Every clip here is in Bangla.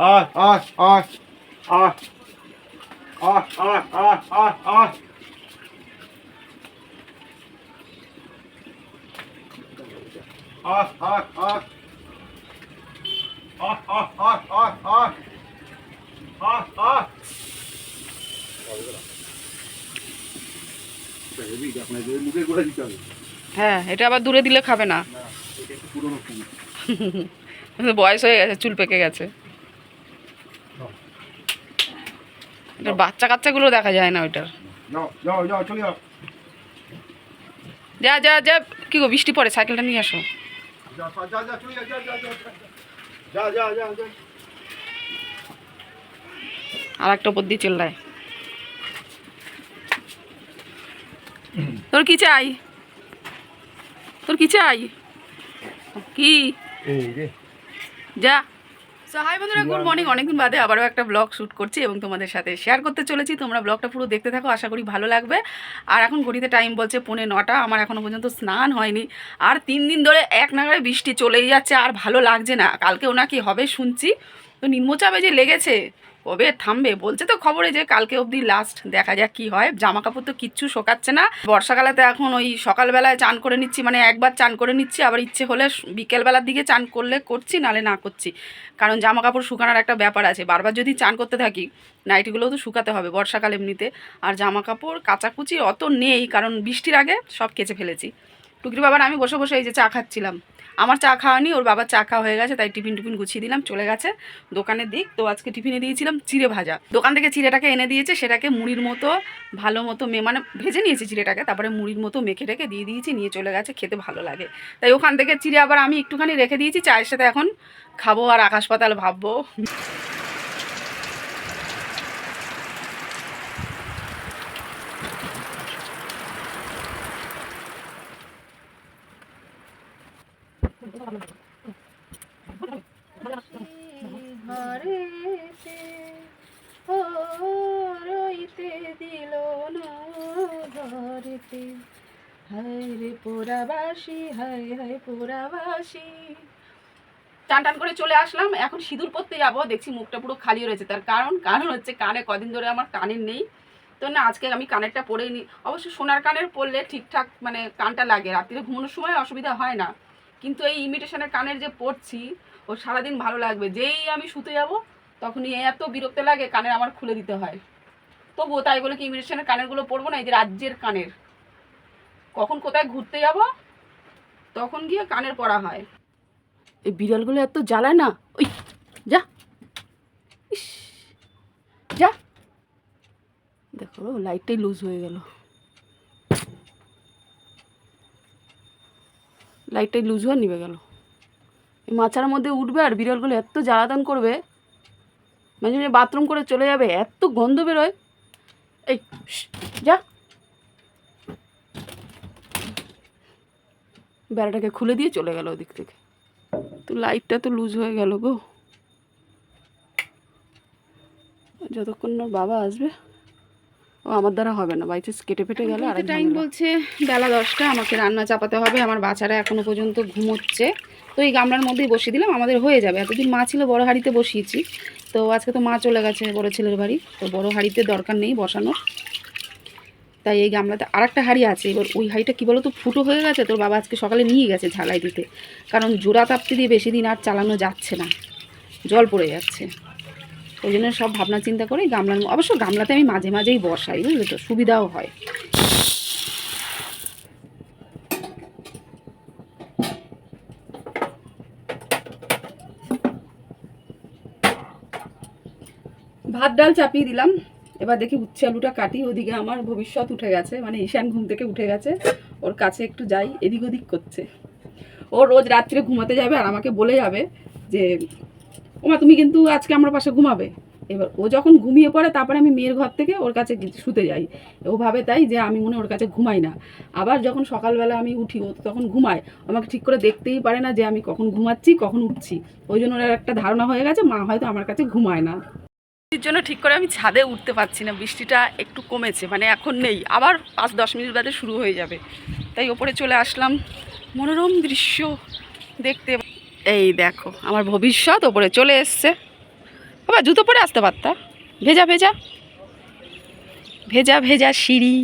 আয় আয় আয় আয় আয় আয় আয় আয় আয় আয় আয় আয় আয় আয় আয় মুখে করে দিতে হবে হ্যাঁ এটা আবার দূরে দিলে খাবে না বয়স হয়ে গেছে চুল পেকে গেছে এটা বাচ্চা কাচ্চাগুলো দেখা যায় না ওইটার। যা যা যা কি গো বৃষ্টি পড়ে সাইকেলটা নিয়ে আসো। আর একটা ওপর দিয়ে চিল্লায় তোর কি চাই? তোর কি চাই? কি? যা। সো হাই বন্ধুরা গুড মর্নিং অনেকদিন বাদে আবারও একটা ব্লগ শ্যুট করছি এবং তোমাদের সাথে শেয়ার করতে চলেছি। তোমরা ব্লগটা পুরো দেখতে থাকো আশা করি ভালো লাগবে। আর এখন ঘড়িতে টাইম বলছে পৌনে নটা আমার এখনও পর্যন্ত স্নান হয়নি। আর তিন দিন ধরে এক নাগারে বৃষ্টি চলেই যাচ্ছে আর ভালো লাগছে না। কালকেও নাকি হবে শুনছি। তো নিম্নচাপে যে লেগেছে কবে থামবে? বলছে তো খবরে যে কালকে অবধি লাস্ট দেখা যাক কি হয়। জামা কাপড় তো কিচ্ছু শোকাচ্ছে না। বর্ষাকালে তো এখন ওই সকালবেলায় চান করে নিচ্ছি মানে একবার চান করে নিচ্ছি, আবার ইচ্ছে হলে বিকেলবেলার দিকে চান করলে করছি নালে না করছি। কারণ জামা কাপড় শুকানোর একটা ব্যাপার আছে। বারবার যদি চান করতে থাকি, নাইটিগুলোও তো শুকাতে হবে বর্ষাকাল এমনিতে। আর জামা কাপড় কাচাকুচি অত নেই, কারণ বৃষ্টির আগে সব কেচে ফেলেছি। টুকরি বাবার আমি বসে বসে এই যে চা খাচ্ছিলাম। আমার চা খাওয়ানি ওর বাবার চা খাওয়া হয়ে গেছে, তাই টিফিন টিফিন গুছিয়ে দিলাম, চলে গেছে দোকানের দিক। তো আজকে টিফিনে দিয়েছিলাম চিড়ে ভাজা। দোকান থেকে চিড়েটাকে এনে দিয়েছে, সেটাকে মুড়ির মতো, ভালো মতো মে মানে ভেজে নিয়েছে চিড়েটাকে, তারপরে মুড়ির মতো মেখে রেখে দিয়ে দিয়েছি, নিয়ে চলে গেছে, খেতে ভালো লাগে। তাই ওখান থেকে চিড়ে আবার আমি একটুখানি রেখে দিয়েছি, চায়ের সাথে এখন খাব আর আকাশ পাতাল ভাববো ঘরেতে ও রইতে দিল না ঘরেতে হায় রে পোড়াবাসি হায় হায় পোড়াবাসি টান টান করে চলে আসলাম। এখন সিঁদুর পরতে যাব। দেখছি মুখটা পুরো খালি রয়েছে। তার কারণ কারণ হচ্ছে কানে কদিন ধরে আমার কানের নেই। তো না, আজকে আমি কানেরটা পরেই নিই অবশ্য সোনার কানের পরলে ঠিকঠাক মানে কানটা লাগে। রাত্রিরে ঘুমানোর সময় অসুবিধা হয় না। কিন্তু এই ইমিটেশনের কানের যে পরছি, ও সারাদিন ভালো লাগবে। যেই আমি শুতে যাব, তখনই এত বিরক্ত লাগে, কানের আমার খুলে দিতে হয়। তবুও তাই বলে কি ইমিটেশনের কানেরগুলো পরবো না, এই যে রাজ্যের কানের। কখন কোথায় ঘুরতে যাব তখন গিয়ে কানের পড়া হয়। এই বিড়ালগুলো এত জ্বালায় না ওই যা। ইস, যা। দেখো লাইটটাই লুজ হয়ে গেল। লাইটটাই লুজ হয়ে নিবে গেল। এই মাচার মধ্যে উঠবে আর বিড়ালগুলো এত জ্বালাতন করবে মাঝে মাঝে বাথরুম করে চলে যাবে এত গন্ধ বেরোয়। এই যা। বেড়াটাকে খুলে দিয়ে চলে গেল ওদিক থেকে। তো লাইটটা তো লুজ হয়ে গেল গো। যতক্ষণ না বাবা আসবে ও আমার দ্বারা হবে না। বাই চান্স কেটে ফেটে গেলে আর টাইম বলছে বেলা দশটা আমাকে রান্না চাপাতে হবে আমার বাচ্চারা এখনও পর্যন্ত ঘুমোচ্ছে। তো এই গামলার মধ্যেই বসিয়ে দিলাম আমাদের হয়ে যাবে। এতদিন মা ছিল বড় হাঁড়িতে বসিয়েছি। তো আজকে তো মা চলে গেছে বড় ছেলের বাড়ি তো বড় হাঁড়িতে দরকার নেই বসানোর। তাই এই গামলাতে আর একটা হাঁড়ি আছে। এবার ওই হাঁড়িটা কী বলো তো ফুটো হয়ে গেছে? তোর বাবা আজকে সকালে নিয়ে গেছে ঝালাই দিতে। কারণ জোড়া তাপ্তি দিয়ে বেশি দিন আর চালানো যাচ্ছে না। জল পড়ে যাচ্ছে। ওই জন্য সব ভাবনা চিন্তা করে গামলার অবশ্য গামলাতে আমি মাঝে মাঝেই বসাই, বুঝলে তো? সুবিধাও হয়। ভাত, ডাল চাপিয়ে দিলাম। এবার দেখি উচ্ছে আলুটা কাটি, ওদিকে আমার ভবিষ্যৎ উঠে গেছে মানে ঈশান ঘুম থেকে উঠে গেছে, ওর কাছে একটু যাই, এদিক ওদিক করছে। ও রোজ রাত্রে ঘুমাতে যাবে আর আমাকে বলে যাবে যে, ওমা, তুমি কিন্তু আজকে আমার পাশে ঘুমাবে। এবার ও যখন ঘুমিয়ে পড়ে, তারপরে আমি মেয়ের ঘর থেকে ওর কাছে শুতে যাই। ও ভাবে তাই যে, আমি মনে ওর কাছে ঘুমাই না। আবার যখন সকালবেলা আমি উঠি, ও তখন ঘুমায়। আমাকে ঠিক করে দেখতেই পারে না যে, আমি কখন ঘুমাচ্ছি, কখন উঠছি। ওই জন্য ওর একটা ধারণা হয়ে গেছে, মা হয়তো আমার কাছে ঘুমায় না। বৃষ্টির জন্য ঠিক করে আমি ছাদে উঠতে পারছি না। বৃষ্টিটা একটু কমেছে মানে এখন নেই। আবার পাঁচ, দশ মিনিট বাদে শুরু হয়ে যাবে। তাই ওপরে চলে আসলাম। মনোরম দৃশ্য দেখতে। এই দেখো, আমার ভবিষ্যৎ ওপরে চলে এসছে। বাবা, জুতো পরে আসতে পারতা? ভেজা ভেজা? ভেজা ভেজা সিঁড়ি।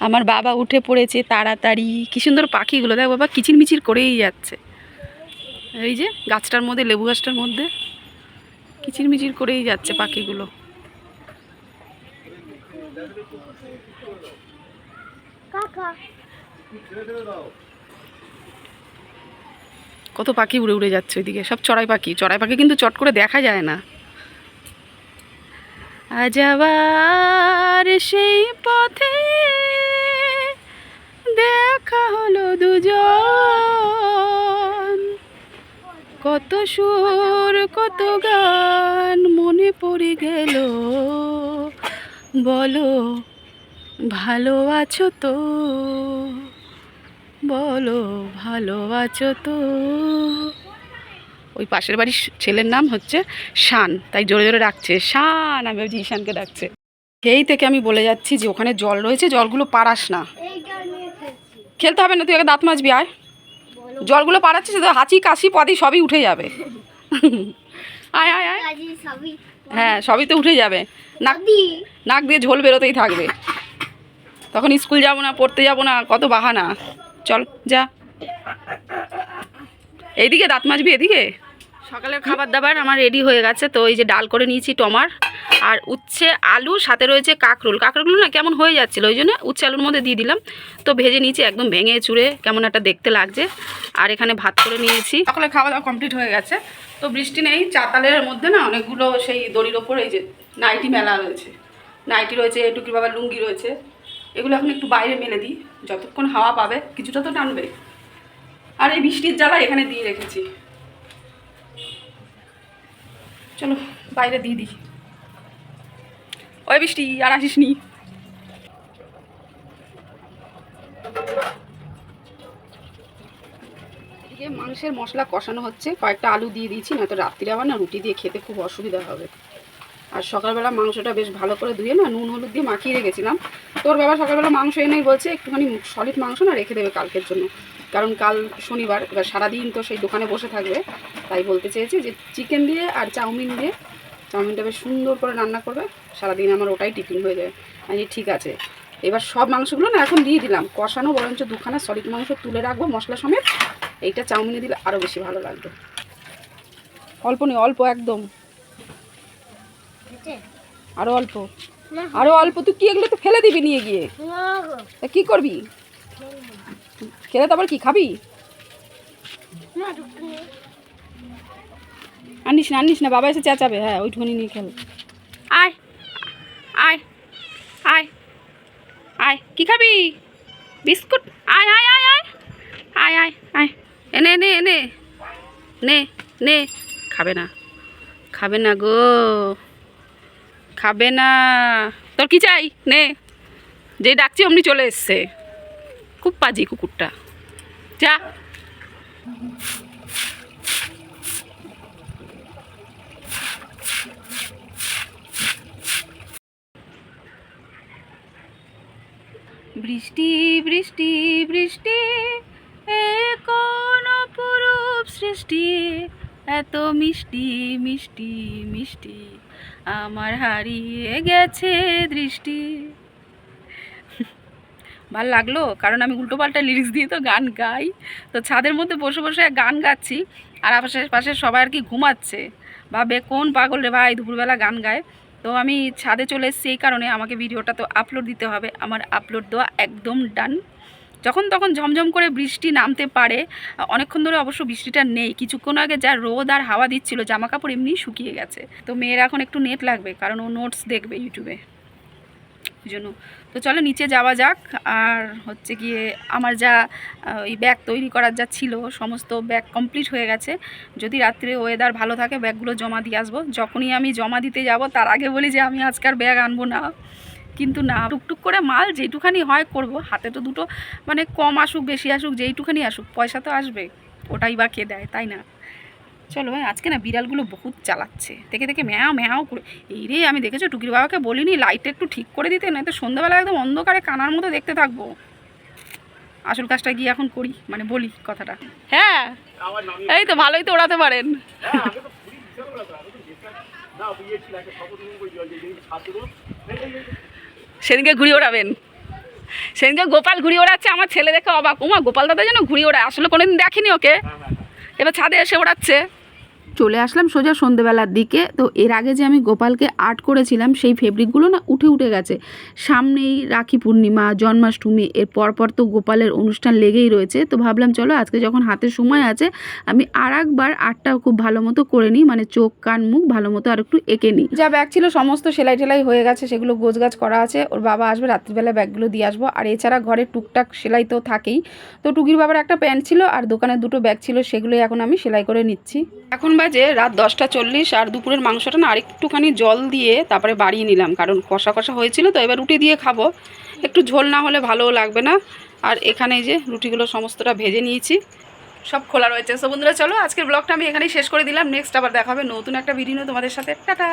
আমার বাবা উঠে পড়েছে তাড়াতাড়ি। কি সুন্দর পাখিগুলো। দেখ বাবা, কিচিরমিচির করেই যাচ্ছে। এই যে, গাছটার মধ্যে, লেবু গাছটার মধ্যে। কিচিরমিচির করেই যাচ্ছে পাখিগুলো। কত পাখি উড়ে উড়ে যাচ্ছে ওইদিকে। সব চড়াই পাখি। চড়াই পাখি কিন্তু চট করে দেখা যায় না। আজ আবার সেই পথে দেখা হলো দুজন। কত সুর কত গান মনে পড়ে গেল। বলো ভালো আছো তো? বলো ভালো আছো তো? ওই পাশের বাড়ির ছেলের নাম হচ্ছে শান তাই জোরে জোরে ডাকছে। শান আমি ভাবছি ঈশানকে ডাকছে। সেই থেকে আমি বলে যাচ্ছি যে ওখানে জল রয়েছে জলগুলো পারাস না। খেলতে হবে না তুই আগে দাঁত মাজবি আয়। জলগুলো পাড়াচ্ছে সে তো হাঁচি কাশি পদি সবই উঠে যাবে। আয় আয় আয়। হ্যাঁ সবই তো উঠে যাবে। নাক নাক দিয়ে ঝোল বেরোতেই থাকবে। তখন স্কুল যাব না পড়তে যাব না কত বাহানা। চল যা। এইদিকে দাঁত মাজবি এদিকে? সকালের খাবার দাবার আমার রেডি হয়ে গেছে, তো এই যে ডাল করে নিয়েছি টমার। আর উচ্ছে, আলু, সাথে রয়েছে কাঁকরোল। কাঁকরোলগুলো না কেমন হয়ে যাচ্ছিল, ওই জন্য উচ্ছে, আলুর মধ্যে দিয়ে দিলাম। তো ভেজে নিয়েছি একদম ভেঙে চুড়ে, কেমন একটা দেখতে লাগছে। আর এখানে ভাত করে নিয়েছি। সকালে খাওয়া দাওয়া কমপ্লিট হয়ে গেছে। তো বৃষ্টি নেই, চাতালের মধ্যে না অনেকগুলো সেই দড়ির ওপর এই যে নাইটি মেলা রয়েছে। নাইটি রয়েছে, টুকির বাবার লুঙ্গি রয়েছে। এগুলো এখন একটু বাইরে মেলে দিই, যতক্ষণ হাওয়া পাবে, কিছুটা তো টানবে। আর এই বৃষ্টির জ্বালা এখানে দিয়ে রেখেছি। চলো, বাইরে দিয়ে দিই। ওই বৃষ্টি, আর আসিস নি। মাংসের মশলা কষানো হচ্ছে, কয়েকটা আলু দিয়ে দিয়েছি না তো রাত্রিরে আবার না রুটি দিয়ে খেতে খুব অসুবিধা হবে। আর সকালবেলা মাংসটা বেশ ভালো করে ধুয়ে না নুন, হলুদ দিয়ে মাখিয়ে রেখেছিলাম। তোর বাবা সকালবেলা মাংস এনেই বলছে, একটুখানি সলিড মাংস না রেখে দেবে কালকের জন্য। কারণ কাল শনিবার এবার সারাদিন তো সেই দোকানে বসে থাকবে। তাই বলতে চেয়েছে যে চিকেন দিয়ে আর চাউমিন দিয়ে চাউমিনটা বেশ সুন্দর করে রান্না করবে। সারাদিন আমার ওটাই টিফিন হয়ে যাবে। আমি ঠিক আছে। এবার সব মাংসগুলো না এখন দিয়ে দিলাম। কষানো বরঞ্চ দুখানা সলিড মাংস তুলে রাখব মশলা সমেত। এইটা চাউমিনে দিলে আরও বেশি ভালো লাগবে। অল্প নেই অল্প একদম। আরও অল্প। আরও অল্প? তুই কি এগুলো তো ফেলে দিবি নিয়ে গিয়ে? তা কি করবি? খেলে তো আবার কি খাবি? আনিস না আনিস না বাবা এসে চেঁচাবে। হ্যাঁ ওইটুখানি নিয়ে খেল। আয় আয় আয় আয়। কি খাবি? বিস্কুট? আয় আয় আয় আয়। আয় আয় আয়। এনে এনে এনে নে নে। খাবে না। খাবে না গো। খাবে না। তোর কি চাই? নে। যে ডাকছি অমনি চলে এসছে। খুব পাজি কুকুরটা। যা। বৃষ্টি বৃষ্টি বৃষ্টি, এ কোন অপরূপ সৃষ্টি? এত মিষ্টি মিষ্টি মিষ্টি, আমার হারিয়ে গেছে দৃষ্টি। ভালো লাগল? কারণ আমি উল্টো পাল্টা লিরিক্স দিয়ে তো গান গাই। তো ছাদের মধ্যে বসে বসে গান গাচ্ছি, আর আশেপাশে পাশে সবাই আর কি ঘুমাচ্ছে। ভাবে, কোন পাগল রে ভাই, দুপুরবেলা গান গায়? তো আমি ছাদে চলে এসেছি এই কারণে আমাকে ভিডিওটা তো আপলোড দিতে হবে। আমার আপলোড দেওয়া একদম ডান যখন তখন ঝমঝম করে বৃষ্টি নামতে পারে। অনেকক্ষণ ধরে অবশ্য বৃষ্টিটা নেই। কিছুক্ষণ আগে যা রোদ আর হাওয়া দিচ্ছিল জামা কাপড় এমনিই শুকিয়ে গেছে। তো মেয়ের এখন একটু নেট লাগবে, কারণ ও নোটস দেখবে ইউটিউবে ওই জন্য। তো চলো, নিচে যাওয়া যাক। আর হচ্ছে গিয়ে আমার যা ওই ব্যাগ তৈরি করার যা ছিল, সমস্ত ব্যাগ কমপ্লিট হয়ে গেছে। যদি রাত্রে ওয়েদার ভালো থাকে ব্যাগগুলো জমা দিয়ে আসব। যখনই আমি জমা দিতে যাব, তার আগে বলি যে আমি আজকার ব্যাগ আনব না। কিন্তু না, টুকটুক করে মাল যেটুখানি হয় করব। হাতে তো দুটো মানে কম আসুক, বেশি আসুক, যেইটুখানি আসুক, পয়সা তো আসবে। ওটাই বা কে দেয়, তাই না? চলো ভাই আজকে না বিড়ালগুলো বহুত চালাচ্ছে। দেখে দেখে ম্যাও ম্যাও করে, এই রে, আমি দেখেছ, টুকির বাবাকে বলিনি লাইটটা একটু ঠিক করে দিতে? না নয়তো সন্ধ্যাবেলা একদম অন্ধকারে কানার মতো দেখতে থাকব। আসল কাজটা গিয়ে এখন করি মানে বলি কথাটা। হ্যাঁ এই তো ভালোই তো ওড়াতে পারেন। হ্যাঁ তো তো তো সেদিনকে ঘুড়ি ওড়াবেন। সেদিনকে গোপাল ঘুড়ি ওড়াচ্ছে, আমার ছেলে দেখে অবাক। ওমা গোপাল দাদা যেন ঘুড়ি ওড়ায়, আসলে কোনোদিন দেখিনি ওকে? হ্যাঁ হ্যাঁ হ্যাঁ। এবার ছাদে এসে ওড়াচ্ছে। চলে আসলাম সোজা সন্ধেবেলার দিকে। তো এর আগে যে আমি গোপালকে আর্ট করেছিলাম, সেই ফেব্রিকগুলো না উঠে উঠে গেছে। সামনেই রাখি পূর্ণিমা, জন্মাষ্টমী, এর পরপর তো গোপালের অনুষ্ঠান লেগেই রয়েছে। তো ভাবলাম, চলো আজকে যখন হাতে সময় আছে, আমি আর একবার আর্টটা খুব ভালো মতো করে নিই। মানে চোখ, কান, মুখ ভালো মতো আর একটু এঁকে নিই। যা ব্যাগ ছিল, সমস্ত সেলাই টেলাই হয়ে গেছে। সেগুলো গোছগাছ করা আছে। ওর বাবা আসবে, রাত্রিবেলা ব্যাগগুলো দিয়ে আসব। আর এছাড়া ঘরে টুকটাক সেলাই তো থাকেই। তো টুকির বাবার একটা প্যান্ট ছিল আর দোকানে দুটো ব্যাগ ছিল, সেগুলোই এখন আমি সেলাই করে নিচ্ছি। এখন বাজে রাত দশটা চল্লিশ আর দুপুরের মাংসটা না আরেকটুখানি জল দিয়ে তারপরে বাড়িয়ে নিলাম। কারণ কষা কষা হয়েছিল, তো এবার রুটি দিয়ে খাব। একটু ঝোল না হলে ভালোও লাগবে না। আর এখানে যে রুটিগুলো সমস্তটা ভেজে নিয়েছি, সব খোলা রয়েছে। সো বন্ধুরা, চলো আজকের ব্লগটা আমি এখানেই শেষ করে দিলাম। নেক্সট আবার দেখাবে নতুন একটা ভিডিও তোমাদের সাথে। টাটা!